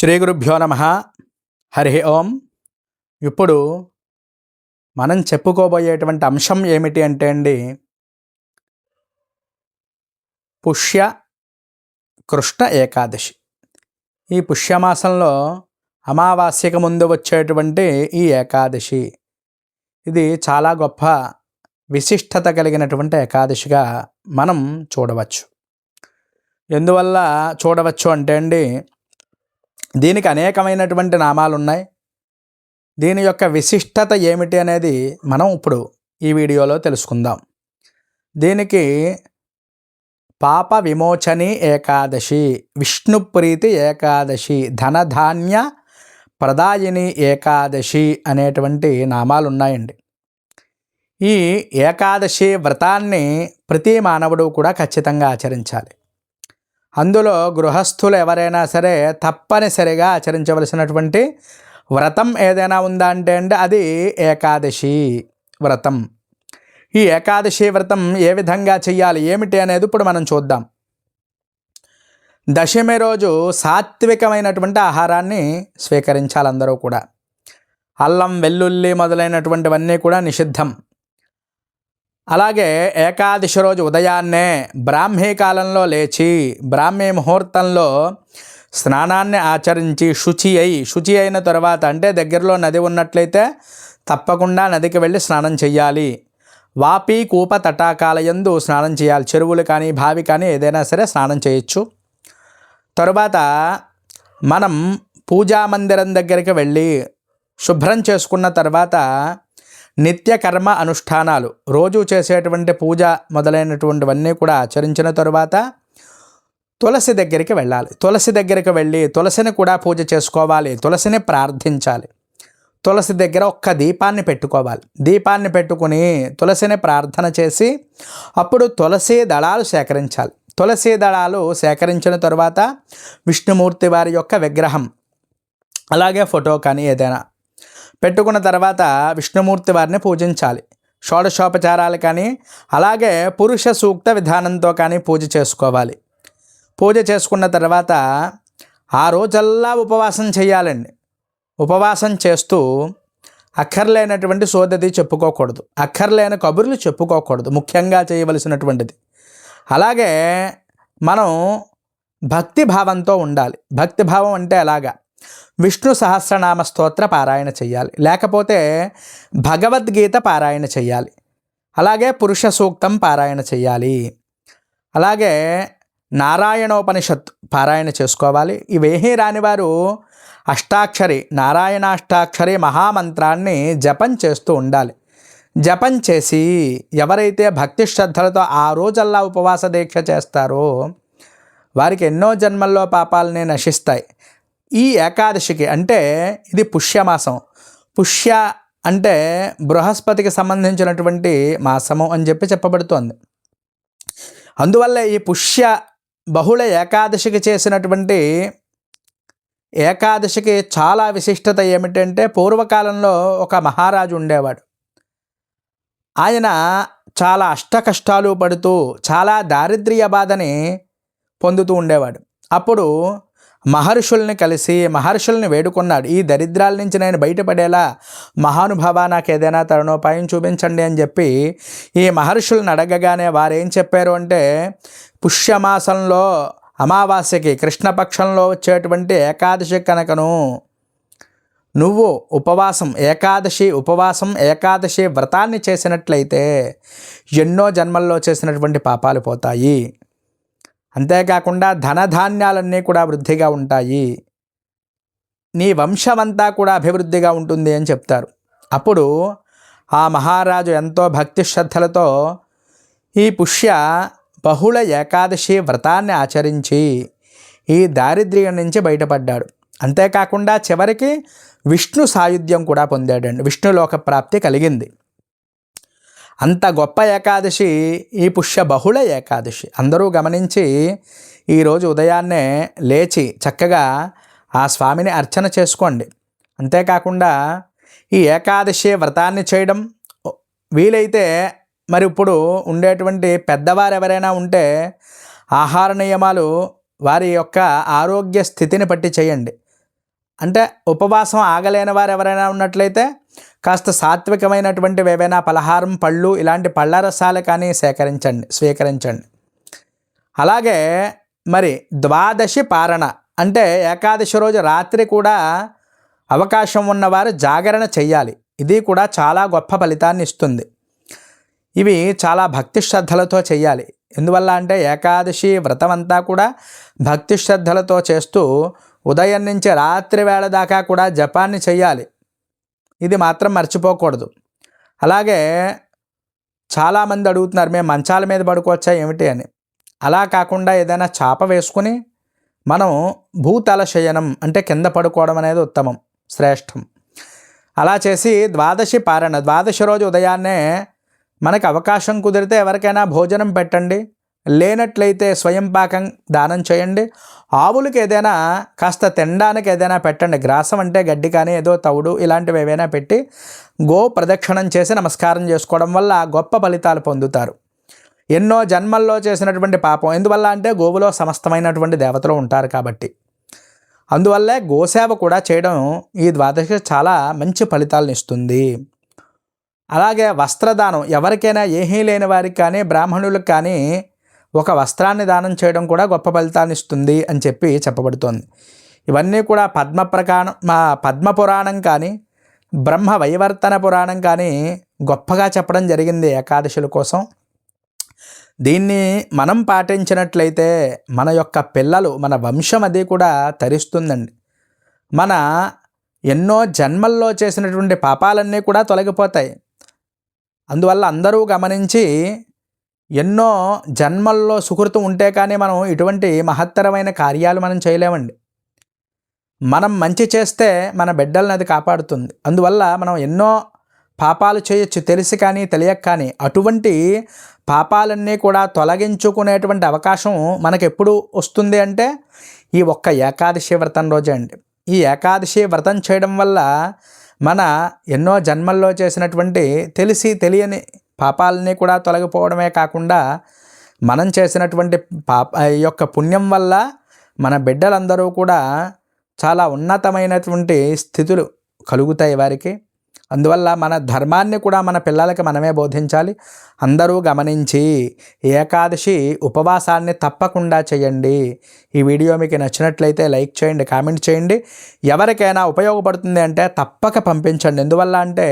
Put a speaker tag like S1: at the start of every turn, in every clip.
S1: శ్రీ గురుభ్యో నమ. హరి ఓం. ఇప్పుడు మనం చెప్పుకోబోయేటువంటి అంశం ఏమిటి అంటే అండి పుష్య కృష్ణ ఏకాదశి. ఈ పుష్యమాసంలో అమావాస్యకు ముందు వచ్చేటువంటి ఈ ఏకాదశి ఇది చాలా గొప్ప విశిష్టత కలిగినటువంటి ఏకాదశిగా మనం చూడవచ్చు. ఎందువల్ల చూడవచ్చు అంటే అండి దీనికి అనేకమైనటువంటి నామాలు ఉన్నాయి దీని యొక్క విశిష్టత ఏమిటి అనేది మనం ఇప్పుడు ఈ వీడియోలో తెలుసుకుందాం. దీనికి పాప విమోచని ఏకాదశి విష్ణుప్రీతి ఏకాదశి ధనధాన్య ప్రదాయిని ఏకాదశి అనేటువంటి నామాలు ఉన్నాయండి ఈ ఏకాదశి వ్రతాన్ని ప్రతి మానవుడు కూడా ఖచ్చితంగా ఆచరించాలి. అందులో గృహస్థులు ఎవరైనా సరే తప్పనిసరిగా ఆచరించవలసినటువంటి వ్రతం ఏదైనా ఉందా అంటే అండి అది ఏకాదశి వ్రతం. ఈ ఏకాదశి వ్రతం ఏ విధంగా చెయ్యాలి ఏమిటి అనేది ఇప్పుడు మనం చూద్దాం. దశమి రోజు సాత్వికమైనటువంటి ఆహారాన్ని స్వీకరించాలి అందరూ కూడా. అల్లం వెల్లుల్లి మొదలైనటువంటివన్నీ కూడా నిషిద్ధం. అలాగే ఏకాదశి రోజు ఉదయాన్నే బ్రాహ్మీ కాలంలో లేచి బ్రాహ్మీ ముహూర్తంలో స్నానాన్ని ఆచరించి శుచి అయి శుచి అయిన తర్వాత అంటే దగ్గరలో నది ఉన్నట్లయితే తప్పకుండా నదికి వెళ్ళి స్నానం చేయాలి వాపి కూప తటాకాలయందు స్నానం చేయాలి. చెరువులు కానీ బావి కానీ ఏదైనా సరే స్నానం చేయొచ్చు. తరువాత మనం పూజా మందిరం దగ్గరికి వెళ్ళి శుభ్రం చేసుకున్న తర్వాత నిత్య కర్మ అనుష్ఠానాలు. రోజు చేసేటువంటి పూజ మొదలైనటువంటివన్నీ కూడా ఆచరించిన తరువాత తులసి దగ్గరికి వెళ్ళాలి. తులసి దగ్గరికి వెళ్ళి తులసిని కూడా పూజ చేసుకోవాలి. తులసిని ప్రార్థించాలి. తులసి దగ్గర ఒక్క దీపాన్ని పెట్టుకోవాలి. దీపాన్ని పెట్టుకుని తులసిని ప్రార్థన చేసి అప్పుడు తులసి దళాలు సేకరించాలి. తులసి దళాలు సేకరించిన తరువాత విష్ణుమూర్తి వారి యొక్క విగ్రహం అలాగే ఫోటో కానీ ఏదైనా పెట్టుకున్న తర్వాత విష్ణుమూర్తి వారిని పూజించాలి. షోడశోపచారాలు కానీ అలాగే పురుష సూక్త విధానంతో కానీ పూజ చేసుకోవాలి. పూజ చేసుకున్న తర్వాత ఆ రోజల్లా ఉపవాసం చేయాలండి. ఉపవాసం చేస్తూ అక్కర్లేనటువంటి సోదది చెప్పుకోకూడదు. అక్కర్లేని కబుర్లు చెప్పుకోకూడదు. ముఖ్యంగా చేయవలసినటువంటిది. అలాగే మనం భక్తి భావంతో ఉండాలి. భక్తి భావం అంటే ఎలాగా విష్ణు సహస్రనామ స్తోత్ర పారాయణ చేయాలి లేకపోతే భగవద్గీత పారాయణ చేయాలి అలాగే పురుష సూక్తం పారాయణ చేయాలి అలాగే నారాయణోపనిషత్ పారాయణ చేసుకోవాలి. ఇవేహీ రానివారు అష్టాక్షరి నారాయణాష్టాక్షరి మహామంత్రాన్ని జపం చేస్తూ ఉండాలి. జపం చేసి ఎవరైతే భక్తి శ్రద్ధలతో ఆ రోజల్లా ఉపవాస దీక్ష చేస్తారో వారికి ఎన్నో జన్మల్లో పాపాలని నశిస్తాయి. ఈ ఏకాదశికి అంటే ఇది పుష్యమాసం. పుష్య అంటే బృహస్పతికి సంబంధించినటువంటి మాసము అని చెప్పి చెప్పబడుతోంది. అందువల్ల ఈ పుష్య బహుళ ఏకాదశికి చేసినటువంటి ఏకాదశికి చాలా విశిష్టత ఏమిటంటే పూర్వకాలంలో ఒక మహారాజు ఉండేవాడు. ఆయన చాలా అష్టకష్టాలు పడుతూ చాలా దారిద్ర్య బాధని పొందుతూ ఉండేవాడు. అప్పుడు మహర్షుల్ని కలిసి మహర్షుల్ని వేడుకున్నాడు. ఈ దరిద్రాల నుంచి నేను బయటపడేలా మహానుభావ నాకు ఏదైనా తరుణోపాయం చూపించండి అని చెప్పి ఈ మహర్షుల్ని అడగగానే వారేం చెప్పారు అంటే పుష్యమాసంలో అమావాస్యకి కృష్ణపక్షంలో వచ్చేటువంటి ఏకాదశి కనుకను నువ్వు ఉపవాసం ఏకాదశి ఉపవాసం ఏకాదశి వ్రతాన్ని చేసినట్లయితే ఎన్నో జన్మల్లో చేసినటువంటి పాపాలు పోతాయి. అంతేకాకుండా ధనధాన్యాలన్నీ కూడా వృద్ధిగా ఉంటాయి. నీ వంశమంతా కూడా అభివృద్ధిగా ఉంటుంది అని చెప్తారు. అప్పుడు ఆ మహారాజు ఎంతో భక్తి శ్రద్ధలతో ఈ పుష్య బహుళ ఏకాదశి వ్రతాన్ని ఆచరించి ఈ దారిద్ర్యం నుంచి బయటపడ్డాడు. అంతేకాకుండా చివరికి విష్ణు సాయుధ్యం కూడా పొందాడండి. విష్ణులోక ప్రాప్తి కలిగింది. అంత గొప్ప ఏకాదశి ఈ పుష్య బహుళ ఏకాదశి. అందరూ గమనించి ఈరోజు ఉదయాన్నే లేచి చక్కగా ఆ స్వామిని అర్చన చేసుకోండి. అంతేకాకుండా ఈ ఏకాదశి వ్రతాన్ని చేయడం వీలైతే మరి ఇప్పుడు ఉండేటువంటి పెద్దవారు ఎవరైనా ఉంటే ఆహార నియమాలు వారి యొక్క ఆరోగ్య స్థితిని బట్టి చేయండి. అంటే ఉపవాసం ఆగలేని వారు ఎవరైనా ఉన్నట్లయితే కాస్త సాత్వికమైనటువంటి ఏవైనా పలహారం పళ్ళు ఇలాంటి పళ్ళ రసాలు కానీ సేకరించండి స్వీకరించండి. అలాగే మరి ద్వాదశి పారణ అంటే ఏకాదశి రోజు రాత్రి కూడా అవకాశం ఉన్నవారు జాగరణ చెయ్యాలి. ఇది కూడా చాలా గొప్ప ఫలితాన్ని ఇస్తుంది. ఇవి చాలా భక్తి శ్రద్ధలతో చేయాలి ఎందువల్ల అంటే ఏకాదశి వ్రతం అంతా కూడా భక్తి శ్రద్ధలతో చేస్తూ ఉదయం నుంచి రాత్రి వేళ దాకా కూడా జపాన్ని చేయాలి ఇది మాత్రం మర్చిపోకూడదు. అలాగే చాలామంది అడుగుతున్నారు మేము మంచాల మీద పడుకోవచ్చా? ఏమిటి? అని. అలా కాకుండా ఏదైనా చాప వేసుకుని మనం భూతల శయనం అంటే కింద పడుకోవడం అనేది ఉత్తమం శ్రేష్టం. అలా చేసి ద్వాదశి పారణ ద్వాదశి రోజు ఉదయాన్నే మనకు అవకాశం కుదిరితే ఎవరికైనా భోజనం పెట్టండి. లేనట్లయితే స్వయం పాకం దానం చేయండి. ఆవులకి ఏదైనా కాస్త తినడానికి ఏదైనా పెట్టండి. గ్రాసం అంటే గడ్డి కానీ ఏదో తవుడు ఇలాంటివి ఏవైనా పెట్టి గో ప్రదక్షిణం చేసి నమస్కారం చేసుకోవడం వల్ల గొప్ప ఫలితాలు పొందుతారు. ఎన్నో జన్మల్లో చేసినటువంటి పాపం. ఎందువల్ల అంటే గోవులో సమస్తమైనటువంటి దేవతలు ఉంటారు కాబట్టి. అందువల్లే గోసేవ కూడా చేయడం ఈ ద్వాదశి చాలా మంచి ఫలితాలను ఇస్తుంది. అలాగే వస్త్రదానం. ఎవరికైనా ఏమీ లేని వారికి కానీ బ్రాహ్మణులకు కానీ ఒక వస్త్రాన్ని దానం చేయడం కూడా గొప్ప ఫలితాన్ని ఇస్తుంది అని చెప్పి చెప్పబడుతోంది. ఇవన్నీ కూడా పద్మ ప్రకాణం మా పద్మ పురాణం కానీ బ్రహ్మ వైవర్తన పురాణం కానీ గొప్పగా చెప్పడం జరిగింది ఏకాదశుల కోసం. దీన్ని మనం పాటించినట్లయితే మన యొక్క పిల్లలు మన వంశం అది కూడా తరిస్తుందండి. మన ఎన్నో జన్మల్లో చేసినటువంటి పాపాలన్నీ కూడా తొలగిపోతాయి. అందువల్ల అందరూ గమనించి ఎన్నో జన్మల్లో సుకృతం ఉంటే కానీ మనం ఇటువంటి మహత్తరమైన కార్యాలు మనం చేయలేమండి. మనం మంచి చేస్తే మన బిడ్డలను అది కాపాడుతుంది. అందువల్ల మనం ఎన్నో పాపాలు చేయొచ్చు. తెలిసి కానీ తెలియక కానీ అటువంటి పాపాలన్నీ కూడా తొలగించుకునేటువంటి అవకాశం మనకు ఎప్పుడు వస్తుంది అంటే ఈ ఒక్క ఏకాదశి వ్రతం రోజే అండి. ఈ ఏకాదశి వ్రతం చేయడం వల్ల మన ఎన్నో జన్మల్లో చేసినటువంటి తెలిసి తెలియని పాపాలని కూడా తొలగిపోవడమే కాకుండా మనం చేసినటువంటి పాప ఈ యొక్క పుణ్యం వల్ల మన బిడ్డలందరూ కూడా చాలా ఉన్నతమైనటువంటి స్థితులు కలుగుతాయి వారికి. అందువల్ల మన ధర్మాన్ని కూడా మన పిల్లలకి మనమే బోధించాలి. అందరూ గమనించి ఏకాదశి ఉపవాసాన్ని తప్పకుండా చేయండి. ఈ వీడియో మీకు నచ్చినట్లయితే లైక్ చేయండి కామెంట్ చేయండి. ఎవరికైనా ఉపయోగపడుతుంది అంటే తప్పక పంపించండి. ఎందువల్ల అంటే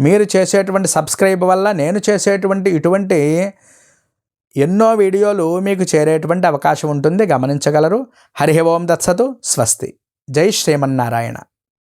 S1: మీరు చేసేటువంటి సబ్స్క్రైబ్ వల్ల నేను చేసేటువంటి ఇటువంటి ఎన్నో వీడియోలు మీకు చేరేటువంటి అవకాశం ఉంటుంది. గమనించగలరు. హరి ఓం దత్సతు స్వస్తి. జై శ్రీమన్నారాయణ.